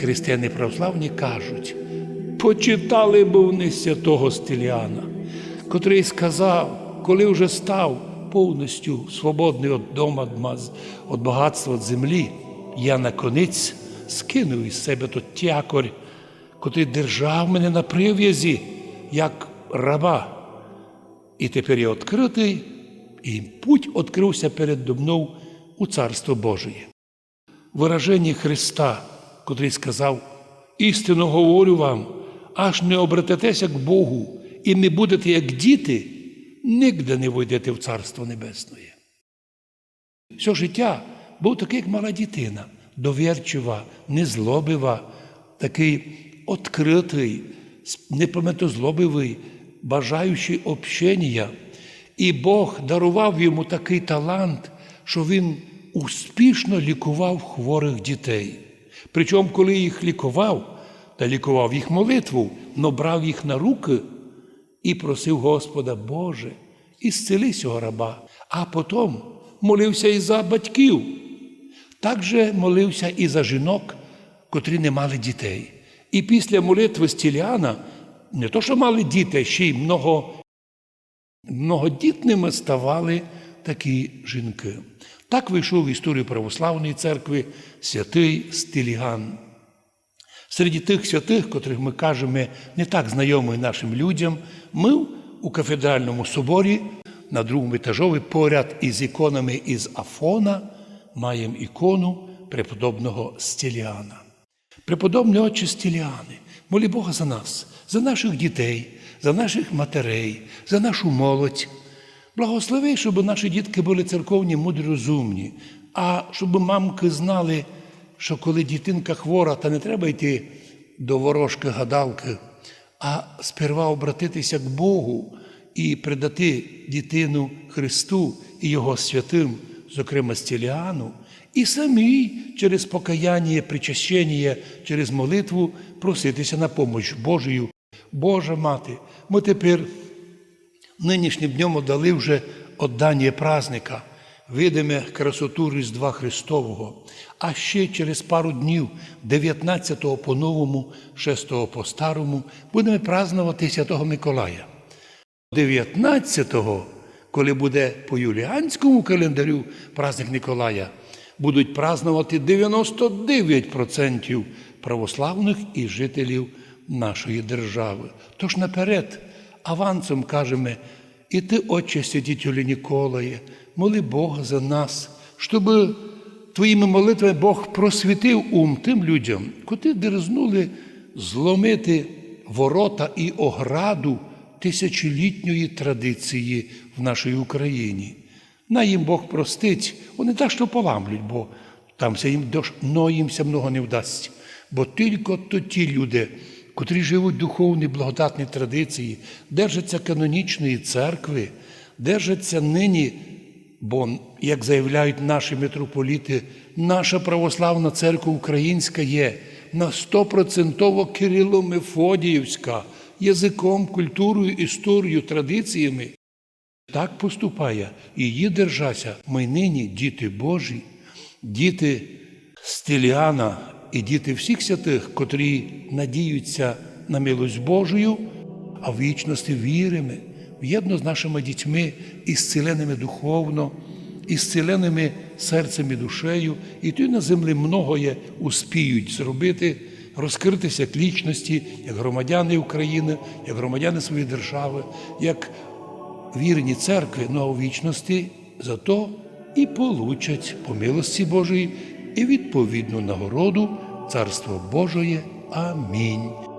Християни православні кажуть, почитали б вони святого Стиліана, котрий сказав, коли вже став повністю свободний від дома, від багатства від землі, я на конець скинув із себе тот тякорь, котрий держав мене на прив'язі, як раба. І тепер я відкритий, і путь відкрився передо мною у Царство Божие. Вираження Христа, котрий сказав: істину говорю вам, аж не обрететеся к Богу і не будете як діти, нігде не войдете в Царство Небесне. Все життя був такий, як мала дитина, довірчива, незлобива, такий відкритий, непометозлобивий, бажаючий общення. І Бог дарував йому такий талант, що він успішно лікував хворих дітей. Причому, коли їх лікував, та лікував їх молитву, но брав їх на руки і просив Господа, Боже, ісцели цього раба, а потім молився і за батьків. Так же молився і за жінок, котрі не мали дітей. І після молитви Стіліана не то, що мали діти, ще й много, многодітними ставали такі жінки. Так вийшов в історію православної церкви святий Стиліган. Серед тих святих, котрих ми кажемо, не так знайомі нашим людям, ми у кафедральному соборі на другому етажові поряд із іконами із Афона маємо ікону преподобного Стіліана. Преподобний отче Стіліани, молі Бога за нас, за наших дітей, за наших матерей, за нашу молодь. Благослови, щоб наші дітки були церковні, мудрі, розумні, а щоб мамки знали, що коли дитинка хвора, та не треба йти до ворожки гадалки, а сперва обратитися к Богу і придати дитину Христу і Його святим, зокрема Стіліану, і самі через покаяння, причащення, через молитву проситися на помощь Божою. Божа мати, ми тепер нинішнім днем дали вже отдання праздника, видиме красоту Різдва Христового, а ще через пару днів, 19-го по новому, 6-го по старому, будемо празднувати Святого Миколая. 19-го, коли буде по юліанському календарю праздник Николая, будуть празднувати 99% православних і жителів нашої держави. Тож наперед, авансом кажемо, і ти, Отче Святителю Ніколає, моли Бога за нас, щоб твоїми молитвами Бог просвітив ум тим людям, котрі дерзнули зломити ворота і ограду тисячолітньої традиції в нашій Україні. На їм Бог простить, вони так що поламлють, бо там їм но їмся много не вдасться. Бо тільки то ті люди, котрі живуть в духовній благодатній традиції, держаться канонічної церкви, держаться нині, бо, як заявляють наші митрополіти, наша православна церква українська є на 100% Кирило-Мефодіївська, язиком, культурою, історією, традиціями. Так поступає її держася. Нині діти Божі, діти Стиліана і діти всіх святих, котрі надіються на милость Божою, а в вічності віримо, в'єдно з нашими дітьми, ісцеленими духовно, ісцеленими серцем і душею, і тут на землі многоє успіють зробити, розкритися як лічності, як громадяни України, як громадяни своєї держави, як вірні церкви на у вічності, зато і получать по милості Божої і відповідну нагороду Царство Божої. Амінь.